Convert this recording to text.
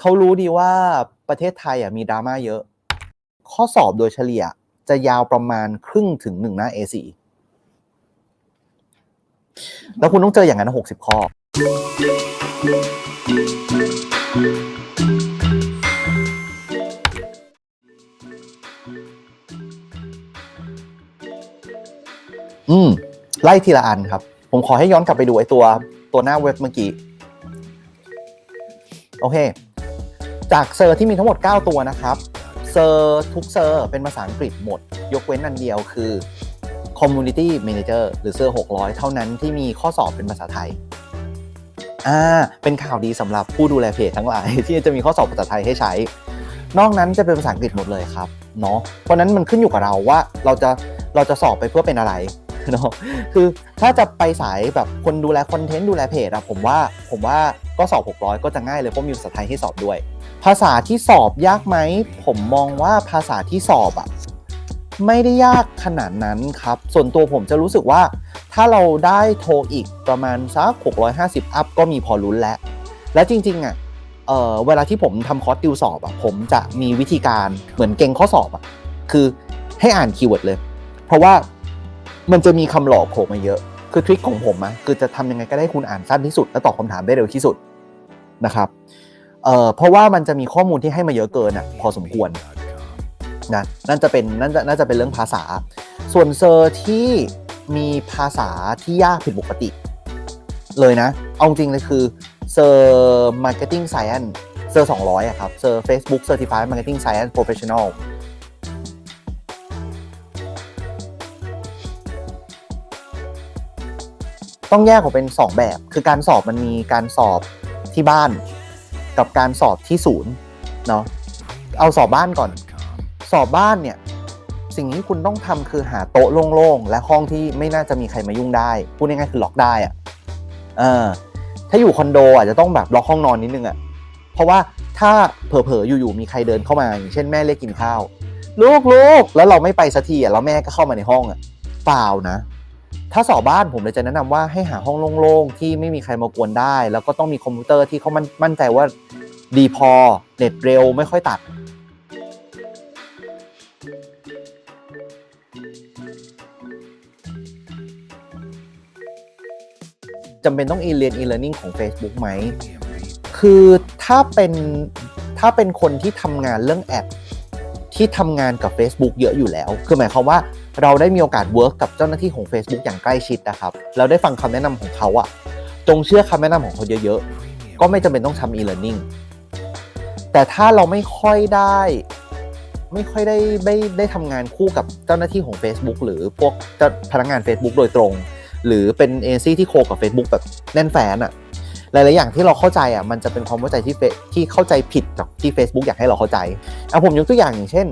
เขารู้ดีว่าประเทศไทยอะมีดราม่าเยอะ ข้อสอบโดยเฉลี่ยจะยาวประมาณครึ่งถึงหนึ่งหน้า A4 แล้วคุณต้องเจออย่างนั้นหกสิบข้อ อืม ไล่ทีละอันครับ ผมขอให้ย้อนกลับไปดูไอ้ตัวตัวหน้าเว็บเมื่อกี้ โอเค จากเซอร์ที่มีทั้งหมด 9 ตัวนะครับเซอร์ทุกเซอร์เป็นภาษาอังกฤษหมด ยกเว้นอันเดียวคือ Community Manager หรือเซอร์ 600 เท่านั้นที่มีข้อสอบเป็นภาษาไทยอ่าเป็นข่าวดีสำหรับผู้ดูแลเพจทั้งหลาย ที่จะมีข้อสอบภาษาไทยให้ใช้ นอกนั้นจะเป็นภาษาอังกฤษหมดเลยครับเนาะเพราะนั้นมันขึ้นอยู่กับเราว่าเราจะเราจะสอบไปเพื่อเป็นอะไร เนาะคือถ้าจะไปสายแบบคนดูแลคอนเทนต์ดูแลเพจอะผมว่าผมว่าก็สอบ 600 ก็จะง่ายเลยเพราะมีภาษาไทยให้สอบด้วย ภาษาที่สอบยากไหม ผมมองว่าภาษาที่สอบอะไม่ได้ยากขนาดนั้นครับ ส่วนตัวผมจะรู้สึกว่า ถ้าเราได้โทรอีกประมาณสัก 650 อัพก็มีพอลุ้นแล้ว และจริงๆอะเออเวลาที่ผมทำคอร์สติวสอบอะผมจะมีวิธีการเหมือนเก่งข้อสอบอะคือให้อ่านคีย์เวิร์ดเลย เพราะว่า มันจะมีคำหลอกโผล่มาเยอะ คือทริคของผมอะคือจะทำยังไงก็ได้คุณอ่านสั้นที่สุด และตอบคำถามได้เร็วที่สุดนะครับเอ่อเพราะว่ามันจะมีข้อมูลที่ให้มาเยอะเกินอะพอสมควรนะนั่นจะเป็นนั่นจะน่าจะเป็นเรื่องภาษา ส่วนเซอร์ที่มีภาษาที่ยากผิดปกติ เลยนะ เอาจริงเลยคือเซอร์ Marketing Science เซอร์200อยอะครับเซอร์ Facebook Certified Marketing Science Professional ต้อ ต้องแยกออกเป็น 2 แบบ คือการสอบมันมีการสอบที่บ้าน กับการสอบที่ศูนย์เนาะเอาสอบบ้านก่อน สอบบ้านเนี่ยสิ่งที่คุณต้องทำคือหาโต๊ะโล่งๆ และห้องที่ไม่น่าจะมีใครมายุ่งได้ พูดง่ายๆคือล็อกได้อะเออถ้าอยู่คอนโดอาจจะต้องแบบล็อกห้องนอนนิดนึงอะเพราะว่าถ้าเผลอๆอยู่ๆมีใครเดินเข้ามาอย่างเช่นแม่เรียกกินข้าว ลูกลูกแล้วเราไม่ไปสักทีอะแล้วแม่ก็เข้ามาในห้องอะเปล่านะ ถ้าสอบบ้านผมเลยจะแนะนำว่าให้หาห้องโล่งๆที่ไม่มีใครมากวนได้ แล้วก็ต้องมีคอมพิวเตอร์ที่เขามั่นใจว่าดีพอเน็ตเร็วไม่ค่อยตัดจำเป็นต้องเรียน e-learning ของ Facebook ไหม คือถ้าเป็นถ้าเป็นคนที่ทำงานเรื่องแอดที่ทำงานกับ Facebook เยอะอยู่แล้ว คือหมายความว่า เราได้มีโอกาสเวิร์กกับเจ้าหน้าที่ของ Facebook อย่างใกล้ชิดนะครับ เราได้ฟังคำแนะนำของเขาอะจงเชื่อคำแนะนำของเขาเยอะๆ ก็ไม่จำเป็นต้องทำ e-learning แต่ถ้าเราไม่ค่อยได้ ไม่ค่อยได้ได้ได้ทำงานคู่กับเจ้าหน้าที่ของ Facebook หรือพวกเจ้าพนักงาน Facebook โดยตรง หรือเป็นเอเจนซี่ที่โคกับ Facebook แบบแน่นแฟนอะหลายๆอย่างที่เราเข้าใจอะมันจะเป็นความเข้าใจที่ที่เข้าใจผิดจากที่ Facebook อยากให้เราเข้าใจเอาผมยกตัวอย่างอย่างเช่น